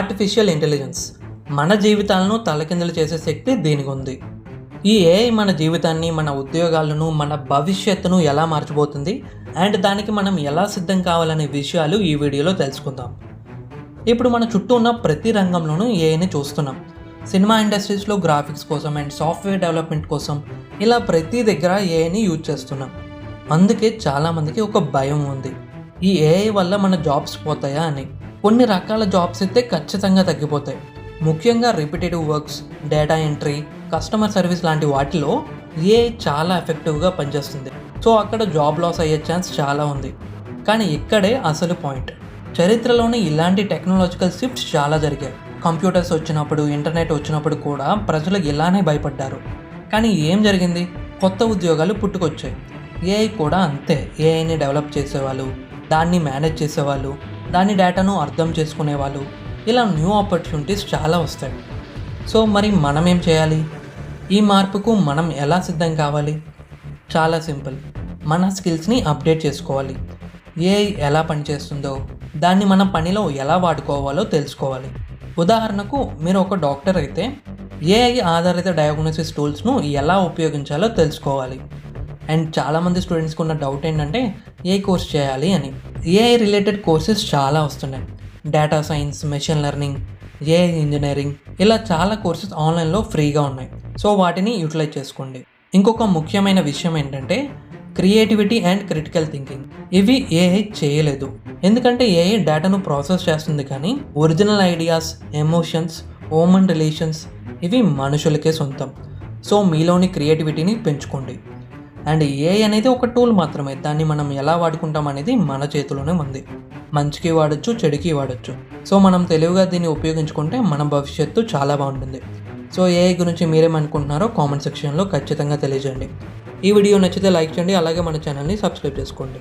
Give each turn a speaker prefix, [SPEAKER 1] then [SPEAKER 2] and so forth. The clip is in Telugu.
[SPEAKER 1] ఆర్టిఫిషియల్ ఇంటెలిజెన్స్ మన జీవితాలను తలకిందులు చేసే శక్తి దీనికి ఉంది. ఈ ఏఐ మన జీవితాన్ని మన ఉద్యోగాలను మన భవిష్యత్తును ఎలా మార్చబోతుంది? అండ్ దానికి మనం ఎలా సిద్ధం కావాలనే విషయాలు ఈ వీడియోలో తెలుసుకుందాం. ఇప్పుడు మన చుట్టూ ఉన్న ప్రతి రంగంలోనూ ఏఐని చూస్తున్నాం. సినిమా ఇండస్ట్రీస్లో గ్రాఫిక్స్ కోసం అండ్ సాఫ్ట్వేర్ డెవలప్మెంట్ కోసం ఇలా ప్రతి దగ్గర ఏఐని యూజ్ చేస్తున్నాం. అందుకే చాలామందికి ఒక భయం ఉంది. ఈ ఏఐ వల్ల మన జాబ్స్ పోతాయా అని. కొన్ని రకాల జాబ్స్ అయితే ఖచ్చితంగా తగ్గిపోతాయి. ముఖ్యంగా repetitive works data entry customer service లాంటి వాటిలో ఏఐ చాలా ఎఫెక్టివ్గా పనిచేస్తుంది. సో అక్కడ జాబ్ లాస్ అయ్యే ఛాన్స్ చాలా ఉంది. కానీ ఇక్కడే అసలు పాయింట్. చరిత్రలోనే ఇలాంటి టెక్నాలజికల్ షిఫ్ట్స్ చాలా జరిగాయి. కంప్యూటర్స్ వచ్చినప్పుడు ఇంటర్నెట్ వచ్చినప్పుడు కూడా ప్రజలు ఇలానే భయపడ్డారు. కానీ ఏం జరిగింది? కొత్త ఉద్యోగాలు పుట్టుకొచ్చాయి. ఏఐ కూడా అంతే. ఏఐని డెవలప్ చేసేవాళ్ళు దాన్ని మేనేజ్ చేసేవాళ్ళు దాని డేటాను అర్థం చేసుకునే వాళ్ళు ఇలా న్యూ ఆపర్చునిటీస్ చాలా వస్తాయి. సో మరి మనం ఏం చేయాలి? ఈ మార్పుకు మనం ఎలా సిద్ధం కావాలి? చాలా సింపుల్. మన స్కిల్స్ని అప్డేట్ చేసుకోవాలి. ఏఐ ఎలా పనిచేస్తుందో దాన్ని మన పనిలో ఎలా వాడుకోవాలో తెలుసుకోవాలి. ఉదాహరణకు మీరు ఒక డాక్టర్ అయితే ఏఐ ఆధారిత డయాగ్నోసిస్ టూల్స్ను ఎలా ఉపయోగించాలో తెలుసుకోవాలి. అండ్ చాలామంది స్టూడెంట్స్కి ఉన్న డౌట్ ఏంటంటే ఏ కోర్స్ చేయాలి అని. ఏఐ రిలేటెడ్ కోర్సెస్ చాలా వస్తున్నాయి. Data science machine learning AI engineering ఇలా చాలా కోర్సెస్ ఆన్లైన్లో ఫ్రీగా ఉన్నాయి. సో వాటిని యూటిలైజ్ చేసుకోండి. ఇంకొక ముఖ్యమైన విషయం ఏంటంటే క్రియేటివిటీ అండ్ క్రిటికల్ థింకింగ్ ఇవి ఏఐ చేయలేదు. ఎందుకంటే ఏఐ డేటాను ప్రాసెస్ చేస్తుంది కానీ original ideas emotions human relations ఇవి మనుషులకే సొంతం. సో మీలోని క్రియేటివిటీని పెంచుకోండి. అండ్ ఏఐ అనేది ఒక టూల్ మాత్రమే. దాన్ని మనం ఎలా వాడుకుంటాం అనేది మన చేతిలోనే ఉంది. మంచికి వాడచ్చు చెడుకి వాడచ్చు. సో మనం తెలివిగా దీన్ని ఉపయోగించుకుంటే మన భవిష్యత్తు చాలా బాగుంటుంది. సో ఏఐ గురించి మీరేమనుకుంటున్నారో కామెంట్ సెక్షన్లో ఖచ్చితంగా తెలియజేయండి. ఈ వీడియో నచ్చితే లైక్ చేయండి అలాగే మన ఛానల్ని సబ్స్క్రైబ్ చేసుకోండి.